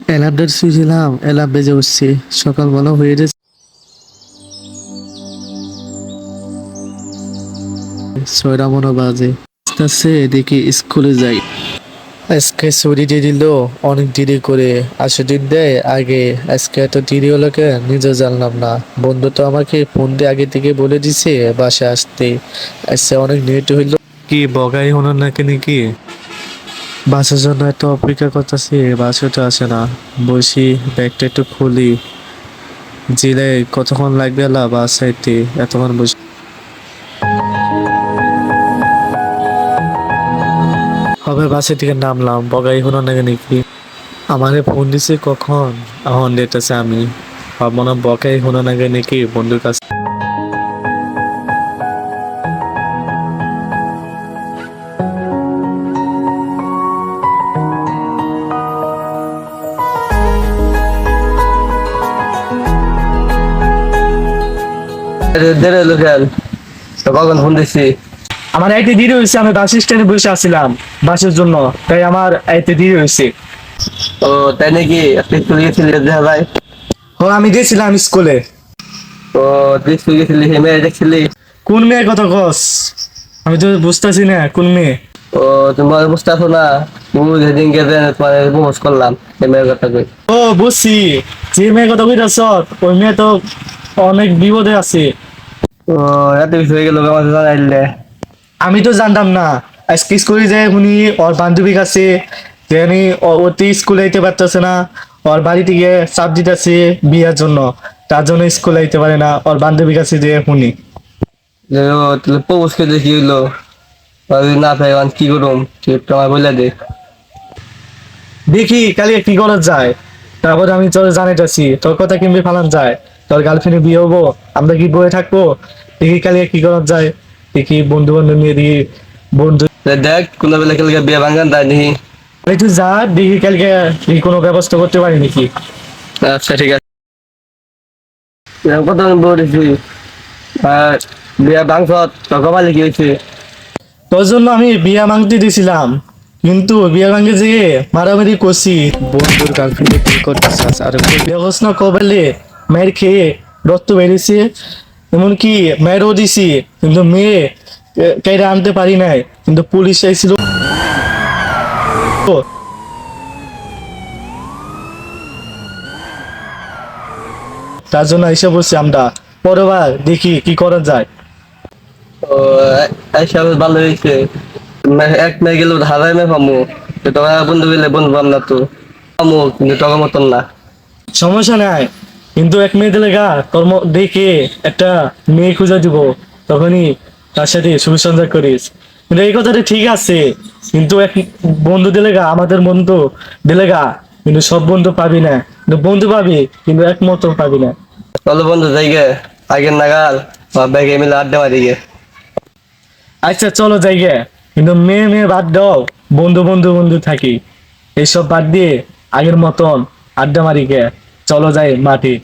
অ্যালার্মটা শুয়েছিলাম অ্যালার্ম বেজে উঠছে সকালবেলা হয়ে গেছে। ছয়টা মনে বাজে। দেখি স্কুলে যাই। আজকে ছুটি দিয়ে দিল অনেক দেরি করে আসে দিন দেয়। আগে আজকে এত দেরি হলো কে নিজে জানলাম না। বন্ধু তো আমাকে ফোন দিয়ে আগে থেকে বলে দিছে বাসে আসতে। আজকে অনেক লেট হইল। কি বগাই হলো নাকি নাকি? বাসের জন্য এত অপেক্ষা করতেছি বাসও তো আসে না। বসি ব্যাগটা একটু খুলি। জিলে কতক্ষণ লাগবে বাস আইতে এতক্ষণ বসে হবে বাসের থেকে নামলাম, বগাই হলো নাকি নাকি? আমারে ফোন দিছে কখন? এখন ডেট আছে আমি। ভাববো না বকাই হলো নাকি নাকি বন্ধুর কাছে দেড় লোকেল। কখন ফোন দিছি? আমার আইতে দেরি হয়েছে আমি বাস স্ট্যান্ডে বসে আছিলাম বাসের জন্য তাই আমার আইতে দেরি হয়েছে। ও তাই নাকি? তুই স্কুল গেছিলি দেখা যায়। ও আমি গেছিলাম স্কুলে। ও তুই স্কুল গেছিলি হে মেয়ে দেখছিলি? কোন মেয়ে কথা কস? আমি তো বুঝতেছি না কোন মেয়ে? ও তোমার বুঝতে আসো না তুমি যেদিন তোমার করলাম হে মেয়ের কথা কই। ও বুঝছি যে মেয়ে কথা কইতাছ ওই মেয়ে তো অনেক বিপদে আছে। ও এত কিছু হয়ে গেল আমাদের জানাইলে। আমি তো জানতাম না। আজকে স্কুলে যে উনি ওর বান্ধবী কাছে যে উনি ও- অতি স্কুলে আইতে পারতেছে না ওর বাড়ি থেকে চাপ দিতেছে বিয়ার জন্য। তার জন্য স্কুলে আইতে পারে না ওর বান্ধবী কাছে যে শুনি তাহলে প্রমোশ করে কি হইল? না পাই কি করুম? তুই বলে দে। দেখি কালি কি করা যায়? তারপরে আমি তোর জানাইতেছি তোর কথা কিনবে ফালান যায়? তোর গার্লফ্রেন্ডে বিয়ে হব আমরা কি বয়ে থাকব? দেখি কালি কি করা যায়? দেখি বন্ধু বান্ধব নিয়ে দেখি বন্ধু তা দেখ কোন বেলা কালকে বিয়ে ভাঙান তাই দেখি। তুই যা দেখি কালকে দেখি কোনো ব্যবস্থা করতে পারি নাকি। আচ্ছা ঠিক আছে। আমি বলেছি আর বিয়ে ভাঙছ তো কমালে কি হয়েছে? তোর জন্য আমি বিয়া মাংতে দিছিলাম কিন্তু বিয়া ভাঙে যে মারামারি করছি। বন্ধুর গার্লফ্রেন্ডে কি করতেছিস আর ব্যবস্থা না কবালে মায়ের খেয়ে রক্ত বেরিয়েছে। এমনকি মেয়েরও দিছি কিন্তু মেয়ে কেটে আনতে পারি নাই কিন্তু পুলিশ চাইছিল তার জন্য এসে বলছি আমরা পরেরবার দেখি কি করা যায়। ও এইসব ভালো হয়েছে। এক মেয়ে গেলে হারাই মে পামু তো বন্ধু গেলে বন্ধু পাম না তো। পামু কিন্তু তোর মতন না। সমস্যা নাই। কিন্তু এক মেয়ে দিলে গা কর্ম দেখে একটা মেয়ে খুঁজে দিব তখনই তার সাথে শুভ সঞ্চার করিস। কিন্তু এই কথাটা ঠিক আছে কিন্তু এক বন্ধু দিলে গা আমাদের বন্ধু দিলে গা কিন্তু সব বন্ধু পাবি না। কিন্তু বন্ধু পাবি কিন্তু একমত পাবি না। চলো বন্ধু যাই গে। আগের নাগাল ব্যাগে মিলে আড্ডা মারি গে। আচ্ছা চলো যাই গে। কিন্তু মেয়ে মেয়ে বাদ দাও বন্ধু বন্ধু বন্ধু থাকি। এইসব বাদ দিয়ে আগের মতন আড্ডা মারি গে। চলো যাই মাটি